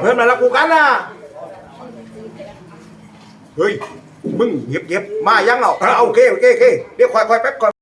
เพิ่มมาแล้วกูกันนะเฮ้ยมึงเย็บเย็บมายังเอาเอาโอเคโอเคโอเคเดี๋ยวคอยคอยแป๊บก่อน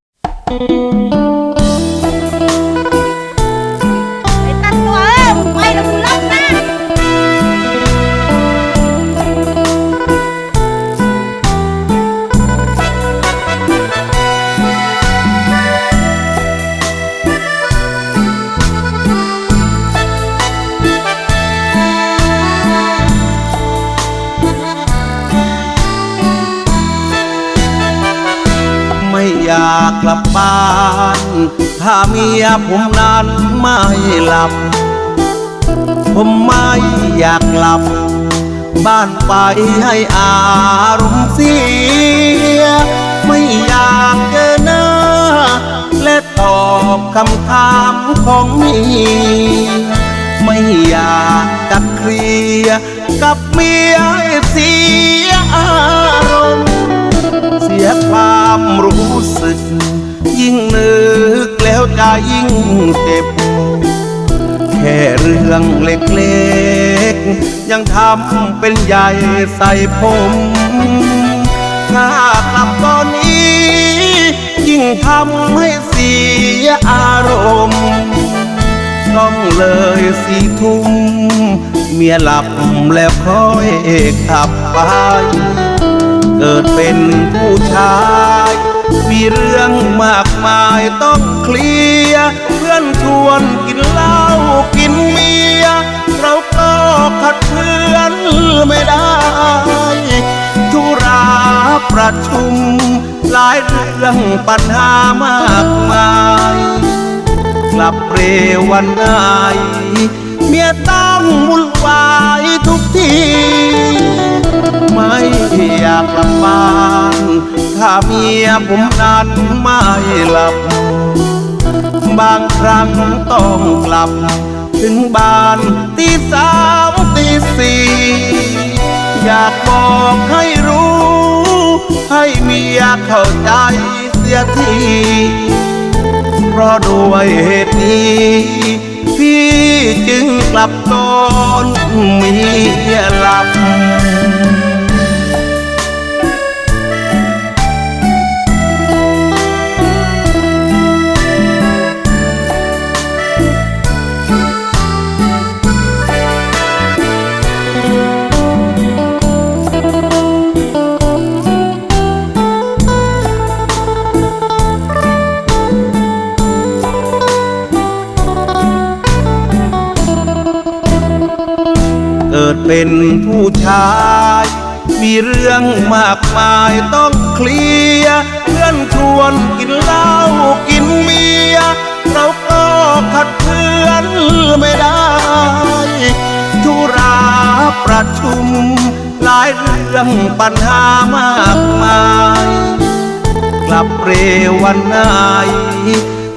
ากกลับบ้าน ถ้าเมียผมนั้นไม่หลับ ผมไม่อยากกลับ บ้านไปให้อารมณ์เสีย ไม่อยากเจอหน้า และตอบคำถามของเมียไม่อยากจะเคลียร์กับเมียเสียอารมณ์ เสียความรู้สึก ยิ่งนึกแล้วใจยิ่งเจ็บ แค่เรื่องเล็กๆ ยังทำเป็นใหญ่ใส่ผม ถ้ากลับตอนนี้ ยิ่งทำให้เสียอารมณ์ต้องเลยสี่ทุ่มเมียหลับแล้วค่อยขับไป เกิดเป็นผู้ชาย มีเรื่องมากมายต้องเคลียร์เพื่อนชวนกินเหล้ากินเมีย เราก็ขัดเพื่อนไม่ได้ ธุราประชุม หลายเรื่องปัญหามากมายกลับเรววันไหนเมียต้องวุ่นวายทุกที ไม่อยากกลับบ้านถ้าเมียผมนั้นไม่หลับ บางครั้งต้องกลับ ถึงบ้านตีสามตีสี่อยากบอกให้รู้ ให้เมียเข้าใจเสียทีเพราะด้วยเหตุนี้ พี่จึงกลับตอนเมียหลับ กิดเป็นผู้ชาย มีเรื่องมากมายต้องเคลียร์เพื่อนชวนกินเหล้ากินเมียเราก็ขัดเพื่อนไม่ได้ธุราประชุม หลายเรื่องปัญหามากมาย กลับเรวันไหน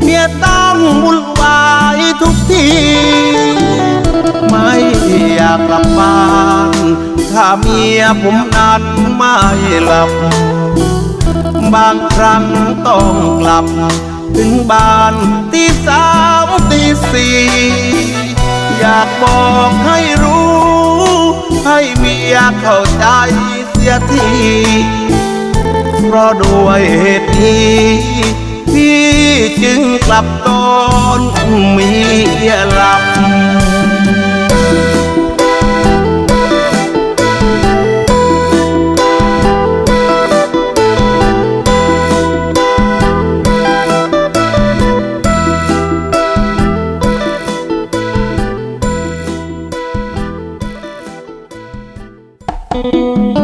เมียต้องวุ่นวายทุกทีากกลับบ้าน ถ้าเมียผมนั้นไม่หลับ บางครั้งต้องกลับ ถึงบ้านตีสามตีสี่อยากบอกให้รู้ ให้เมียเข้าใจเสียทีเพราะด้วยเหตุนี้พี่จึงกลับตอนเมียหลับ ไ